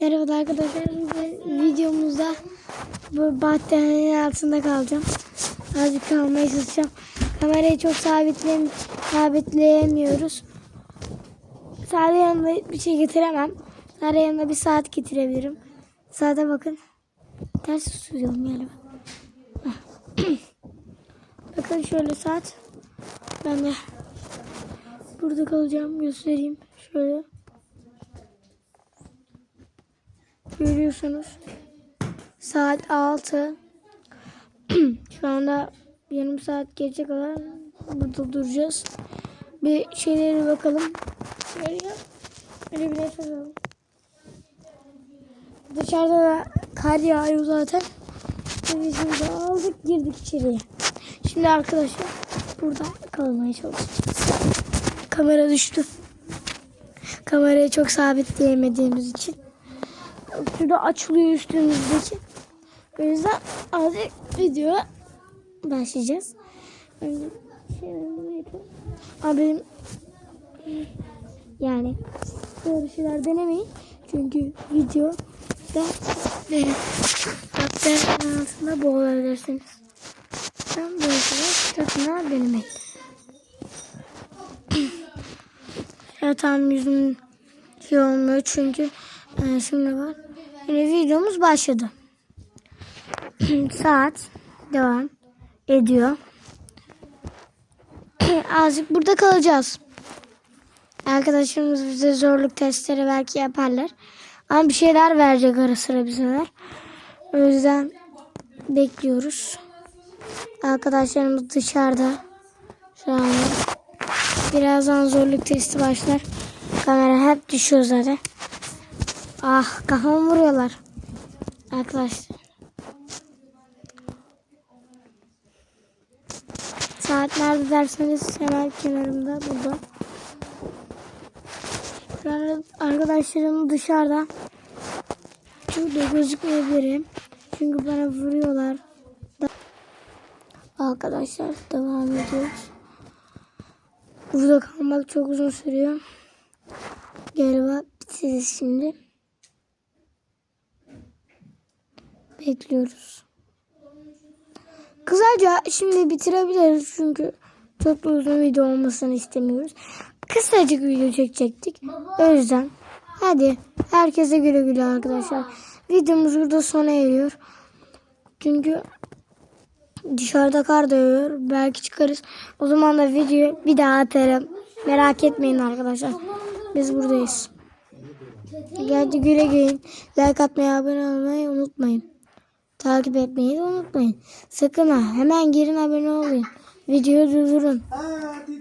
Merhaba arkadaşlar. Videomuzda bu battaniyenin altında kalacağım. Azıcık kalmaya çalışacağım. Kamerayı çok sabitleyem sabitleyemiyoruz. Sadece yanında bir şey getiremem. Sadece yanında bir saat getirebilirim. Saate bakın. Ters tutuyorum galiba. Bakın şöyle saat. Ben de burada kalacağım. Göstereyim. Şöyle. Görüyorsunuz. Saat 6. Şu anda yarım saat geçe kadar burada duracağız. Bir şeylere bakalım. Şöyle, öyle bir nefes alalım. Dışarıda da kar yağıyor zaten. Şimdi aldık girdik içeriye. Şimdi arkadaşlar burada kalmaya çalışacağız. Kamera düştü. Kamerayı çok sabitleyemediğimiz için. Şurada açılıyor üstümüzdeki. O yüzden azıcık videoya başlayacağız. Önce bunu yapalım. Ama benim yani böyle şeyler denemeyin. Çünkü video da e, hatta altında boğulabilirsiniz. Ben böyle şeyler sakın denemeyin. Ya tam yüzüm şey olmuyor çünkü e, şimdi var. Yine videomuz başladı. Saat devam ediyor. Azıcık burada kalacağız. Arkadaşlarımız bize zorluk testleri belki yaparlar. Ama bir şeyler verecek ara sıra bizeler. O yüzden bekliyoruz. Arkadaşlarımız dışarıda. Şu anda. Birazdan zorluk testi başlar. Kamera hep düşüyor zaten. Ah kafamı vuruyorlar. Arkadaşlar. Saat nerede derseniz hemen kenarımda burada. Şu an arkadaşlarım dışarıda. Şurada gözükmeyebilirim. Çünkü bana vuruyorlar. Da- Arkadaşlar devam ediyoruz. Burada kalmak çok uzun sürüyor. Galiba bitiririz şimdi. Bekliyoruz. Kısaca şimdi bitirebiliriz çünkü çok uzun video olmasını istemiyoruz. Kısacık video çekecektik. O yüzden hadi herkese güle güle arkadaşlar. Videomuz burada sona eriyor. Çünkü dışarıda kar da yağıyor. Belki çıkarız. O zaman da videoyu bir daha atarım. Merak etmeyin arkadaşlar. Biz buradayız. Geldi güle güle. Like atmayı, abone olmayı unutmayın. Takip etmeyi de unutmayın. Sakın ha hemen girin abone olun. Videoyu durdurun. Hadi